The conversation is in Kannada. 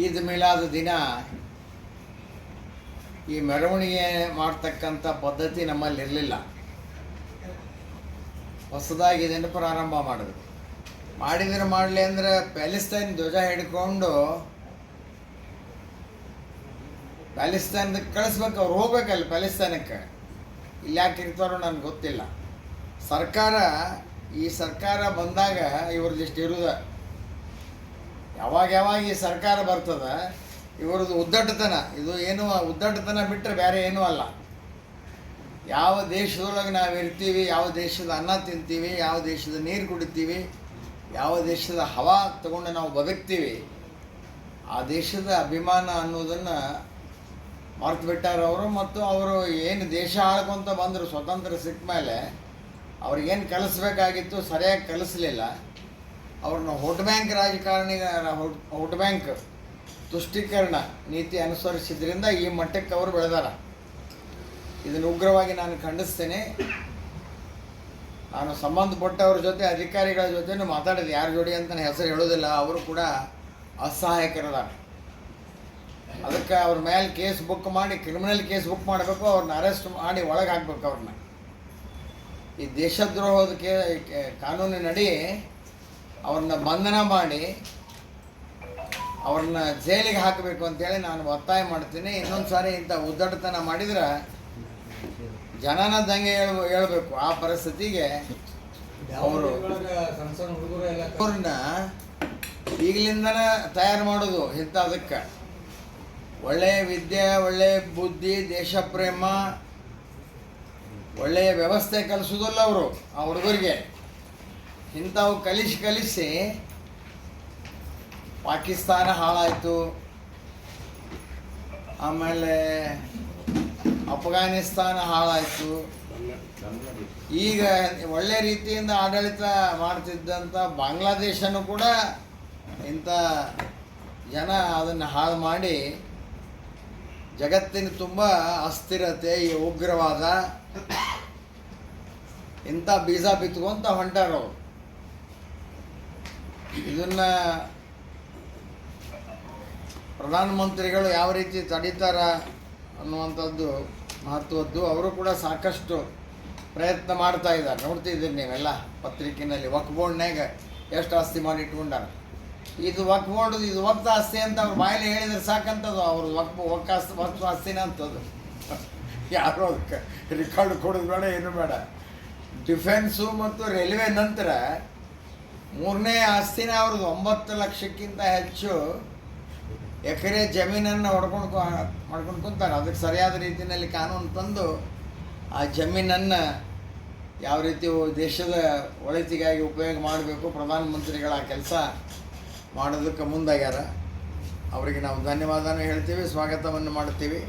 ಈದ್ ಮೇಲಾದ ದಿನ ಈ ಮೆರವಣಿಗೆ ಮಾಡ್ತಕ್ಕಂಥ ಪದ್ಧತಿ ನಮ್ಮಲ್ಲಿ ಇರಲಿಲ್ಲ. ಹೊಸದಾಗಿ ಇದನ್ನು ಪ್ರಾರಂಭ ಮಾಡಿದ್ರು. ಮಾಡಿದ್ರೆ ಮಾಡಲಿ ಅಂದರೆ ಪ್ಯಾಲೆಸ್ತೈನ್ ಧ್ವಜ ಹಿಡ್ಕೊಂಡು ಪ್ಯಾಲೆಸ್ತೈನ್ದಕ್ಕೆ ಕಳಿಸ್ಬೇಕು, ಅವ್ರು ಹೋಗ್ಬೇಕಲ್ಲ ಪ್ಯಾಲೆಸ್ತೈನಕ್ಕೆ. ಇಲ್ಲಿ ಯಾಕೆ ಇರ್ತಾರೋ ನನಗೆ ಗೊತ್ತಿಲ್ಲ. ಸರ್ಕಾರ, ಈ ಸರ್ಕಾರ ಬಂದಾಗ ಇವ್ರದ್ದಿಷ್ಟು ಇರುದ. ಯಾವಾಗ ಯಾವಾಗ ಈ ಸರ್ಕಾರ ಬರ್ತದ, ಇವ್ರದ್ದು ಉದ್ದಟತನ, ಇದು ಏನು ಉದ್ದಟತನ ಬಿಟ್ಟರೆ ಬೇರೆ ಏನೂ ಅಲ್ಲ. ಯಾವ ದೇಶದೊಳಗೆ ನಾವು ಇರ್ತೀವಿ, ಯಾವ ದೇಶದ ಅನ್ನ ತಿಂತೀವಿ, ಯಾವ ದೇಶದ ನೀರು ಕುಡಿತೀವಿ, ಯಾವ ದೇಶದ ಹವಾ ತಗೊಂಡು ನಾವು ಬದುಕ್ತೀವಿ, ಆ ದೇಶದ ಅಭಿಮಾನ ಅನ್ನೋದನ್ನು ಮರೆತು ಬಿಟ್ಟಾರ ಅವರು ಮತ್ತು ಅವರು ಏನು ದೇಶ ಆಳ್ಕೊಂತ ಬಂದರು, ಸ್ವತಂತ್ರ ಸಿಕ್ಕ ಮೇಲೆ ಅವ್ರಿಗೇನು ಕಲಿಸ್ಬೇಕಾಗಿತ್ತು, ಸರಿಯಾಗಿ ಕಲಿಸ್ಲಿಲ್ಲ. ಅವ್ರನ್ನ ವೋಟ್ ಬ್ಯಾಂಕ್ ರಾಜಕಾರಣಿಗಳ ವೋಟ್ ಬ್ಯಾಂಕ್ ತುಷ್ಟೀಕರಣ ನೀತಿ ಅನುಸರಿಸಿದ್ರಿಂದ ಈ ಮಟ್ಟಕ್ಕೆ ಅವರು ಬೆಳೆದಾರ. ಇದನ್ನು ಉಗ್ರವಾಗಿ ನಾನು ಖಂಡಿಸ್ತೇನೆ. ನಾನು ಸಂಬಂಧಪಟ್ಟವ್ರ ಜೊತೆ, ಅಧಿಕಾರಿಗಳ ಜೊತೆನೂ ಮಾತಾಡಿದೆ. ಯಾರ ಜೋಡಿ ಅಂತ ಹೆಸರು ಹೇಳೋದಿಲ್ಲ ಅವರು ಕೂಡ ಅಸಹಾಯಕರದಾರ. ಅದಕ್ಕೆ ಅವ್ರ ಮೇಲೆ ಕೇಸ್ ಬುಕ್ ಮಾಡಿ, ಕ್ರಿಮಿನಲ್ ಕೇಸ್ ಬುಕ್ ಮಾಡಬೇಕು. ಅವ್ರನ್ನ ಅರೆಸ್ಟ್ ಮಾಡಿ ಒಳಗೆ ಹಾಕ್ಬೇಕು ಅವ್ರನ್ನ. ಈ ದೇಶದ್ರೋಹದ ಕೇ- ಕಾನೂನಿನಡಿ ಅವ್ರನ್ನ ಬಂಧನ ಮಾಡಿ ಅವ್ರನ್ನ ಜೈಲಿಗೆ ಹಾಕಬೇಕು ಅಂತೇಳಿ ನಾನು ಒತ್ತಾಯ ಮಾಡ್ತೀನಿ. ಇನ್ನೊಂದು ಸಾರಿ ಇಂಥ ಉದ್ದಟತನ ಮಾಡಿದ್ರೆ ಜನನ ದಂಗೆ ಹೇಳಬೇಕು. ಆ ಪರಿಸ್ಥಿತಿಗೆ ಅವರು ಅವ್ರನ್ನ ಈಗಲಿಂದನೇ ತಯಾರು ಮಾಡೋದು ಇಂಥದಕ್ಕೆ. ಒಳ್ಳೆಯ ವಿದ್ಯೆ ಒಳ್ಳೆಯ ಬುದ್ಧಿ, ದೇಶ ಪ್ರೇಮ, ಒಳ್ಳೆಯ ವ್ಯವಸ್ಥೆ ಕಲಿಸೋದಲ್ಲ ಅವರು, ಆ ಹುಡುಗರಿಗೆ. ಇಂಥವು ಕಲಿಸಿ ಕಲಿಸಿ ಪಾಕಿಸ್ತಾನ ಹಾಳಾಯಿತು. ಆಮೇಲೆ ಅಫ್ಘಾನಿಸ್ತಾನ ಹಾಳಾಯಿತು. ಈಗ ಒಳ್ಳೆ ರೀತಿಯಿಂದ ಆಡಳಿತ ಮಾಡ್ತಿದ್ದಂಥ ಬಾಂಗ್ಲಾದೇಶನೂ ಕೂಡ ಇಂಥ ಜನ ಅದನ್ನು ಹಾಳು ಮಾಡಿ ಜಗತ್ತಿನ ತುಂಬ ಅಸ್ಥಿರತೆ, ಈ ಉಗ್ರವಾದ ಇಂಥ ಬೀಜ ಬಿತ್ಕೊಂತ ಹೊಂಟಾರವ್ರು. ಇದನ್ನ ಪ್ರಧಾನಮಂತ್ರಿಗಳು ಯಾವ ರೀತಿ ತಡೀತಾರ ಅನ್ನುವಂಥದ್ದು ಮಹತ್ವದ್ದು, ಅವರು ಕೂಡ ಸಾಕಷ್ಟು ಪ್ರಯತ್ನ ಮಾಡ್ತಾ ಇದ್ದಾರೆ. ನೋಡ್ತಿದ್ದೀರಿ ನೀವೆಲ್ಲ ಪತ್ರಿಕೆಯಲ್ಲಿ ವಕ್ ಎಷ್ಟು ಆಸ್ತಿ ಮಾಡಿ ಇಟ್ಕೊಂಡಾರ. ಇದು ವಕ್ ಬೋರ್ಡ್ ಇದು ವಕ್ತ ಆಸ್ತಿ ಅಂತ ಅವ್ರು ಬಾಯಲ್ಲಿ ಹೇಳಿದ್ರೆ ಸಾಕಂತದ್ದು, ಅವ್ರದ್ದು ವಕ್ ವಕ್ ಆಸ್ತಿ ವಕ್ತ ಆಸ್ತಿನ ಅಂತದ್ದು ಯಾರು ಅದಕ್ಕೆ ರೆಕಾರ್ಡ್ ಕೊಡೋದು ಬೇಡ, ಏನು ಬೇಡ. ಡಿಫೆನ್ಸು ಮತ್ತು ರೈಲ್ವೆ ನಂತರ ಮೂರನೇ ಆಸ್ತಿನ ಅವ್ರದ್ದು ಒಂಬತ್ತು ಲಕ್ಷಕ್ಕಿಂತ ಹೆಚ್ಚು ಎಕರೆ ಜಮೀನನ್ನು ಹೊಡ್ಕೊಂಡು ಮಾಡ್ಕೊಂಡು ಕುಂತಾರೆ. ಅದಕ್ಕೆ ಸರಿಯಾದ ರೀತಿಯಲ್ಲಿ ಕಾನೂನು ತಂದು ಆ ಜಮೀನನ್ನು ಯಾವ ರೀತಿ ದೇಶದ ಒಳಿತಿಗಾಗಿ ಉಪಯೋಗ ಮಾಡಬೇಕು, ಪ್ರಧಾನಮಂತ್ರಿಗಳ ಕೆಲಸ ಮಾಡೋದಕ್ಕೆ ಮುಂದಾಗ್ಯಾರ. ಅವರಿಗೆ ನಾವು ಧನ್ಯವಾದನೂ ಹೇಳ್ತೀವಿ, ಸ್ವಾಗತವನ್ನು ಮಾಡ್ತೀವಿ.